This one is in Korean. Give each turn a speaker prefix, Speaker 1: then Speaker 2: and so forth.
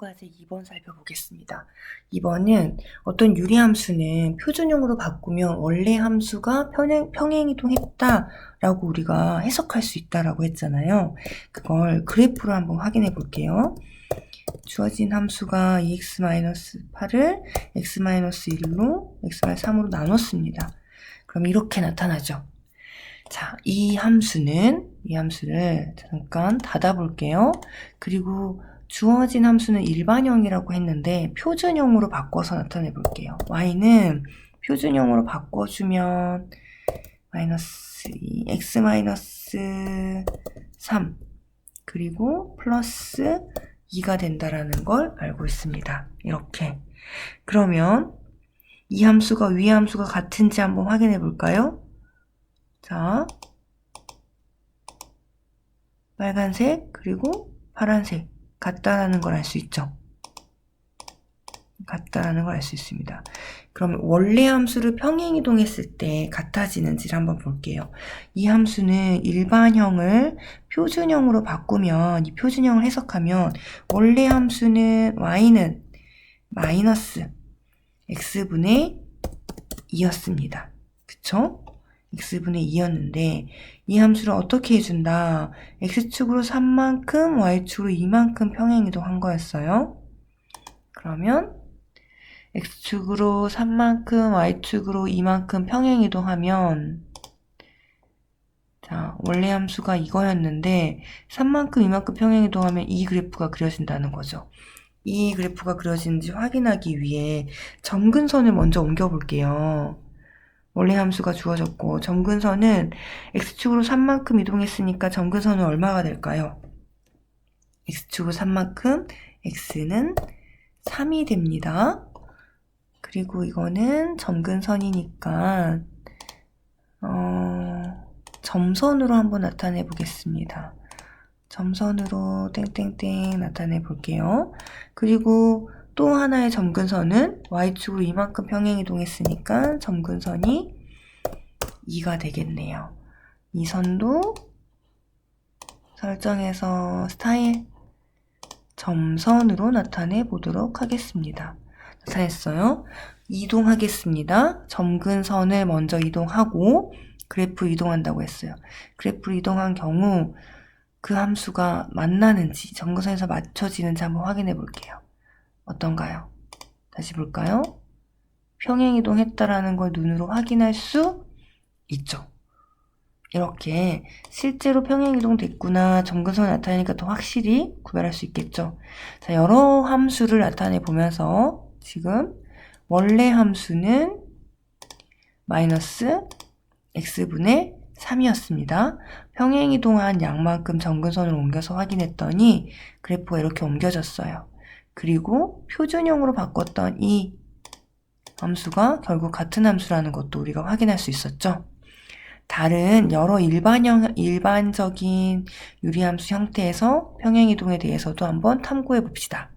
Speaker 1: 과제 2번 살펴보겠습니다. 2번은 어떤 유리함수는 표준형으로 바꾸면 원래 함수가 평행, 평행이동했다 라고 우리가 해석할 수 있다라고 했잖아요. 그걸 그래프로 한번 확인해 볼게요. 주어진 함수가 2x-8을 x-1로 x-3으로 나눴습니다. 그럼 이렇게 나타나죠. 자, 이 함수는, 이 함수를 잠깐 닫아 볼게요. 그리고 주어진 함수는 일반형이라고 했는데 표준형으로 바꿔서 나타내 볼게요. y는 표준형으로 바꿔주면 마이너스 2, x 마이너스 3 그리고 플러스 2가 된다라는 걸 알고 있습니다. 이렇게. 그러면 이 함수가 위 함수가 같은지 한번 확인해 볼까요? 자, 빨간색 그리고 파란색 같다라는 걸 알 수 있죠. 같다라는 걸 알 수 있습니다. 그러면 원래 함수를 평행 이동했을 때 같아지는지를 한번 볼게요. 이 함수는 일반형을 표준형으로 바꾸면 이 표준형을 해석하면 원래 함수는 y는 마이너스 x분의 2였습니다. 그쵸? X분의 2였는데 이 함수를 어떻게 해준다? x축으로 3만큼 y축으로 2만큼 평행이동한 거였어요. 그러면 x축으로 3만큼 y축으로 2만큼 평행이동하면 자 원래 함수가 이거였는데 3만큼 2만큼 평행이동하면 이 그래프가 그려진다는 거죠. 이 그래프가 그려지는지 확인하기 위해 점근선을 먼저 옮겨 볼게요. 원래 함수가 주어졌고 점근선은 x축으로 3만큼 이동했으니까 점근선은 얼마가 될까요? x축으로 3만큼 x는 3이 됩니다. 그리고 이거는 점근선이니까 어, 점선으로 한번 나타내 보겠습니다. 점선으로 땡땡땡 나타내 볼게요. 그리고 또 하나의 점근선은 y축으로 이만큼 평행이동했으니까 점근선이 2가 되겠네요. 이 선도 설정해서 스타일 점선으로 나타내 보도록 하겠습니다. 나타냈어요. 이동하겠습니다. 점근선을 먼저 이동하고 그래프 이동한다고 했어요. 그래프 이동한 경우 그 함수가 만나는지 점근선에서 맞춰지는지 한번 확인해 볼게요. 어떤가요? 다시 볼까요? 평행이동했다라는 걸 눈으로 확인할 수 있죠. 이렇게 실제로 평행이동 됐구나 점근선이 나타나니까 더 확실히 구별할 수 있겠죠. 자, 여러 함수를 나타내 보면서 지금 원래 함수는 마이너스 x분의 3이었습니다. 평행이동한 양만큼 점근선을 옮겨서 확인했더니 그래프가 이렇게 옮겨졌어요. 그리고 표준형으로 바꿨던 이 함수가 결국 같은 함수라는 것도 우리가 확인할 수 있었죠. 다른 여러 일반형, 일반적인 유리함수 형태에서 평행이동에 대해서도 한번 탐구해 봅시다.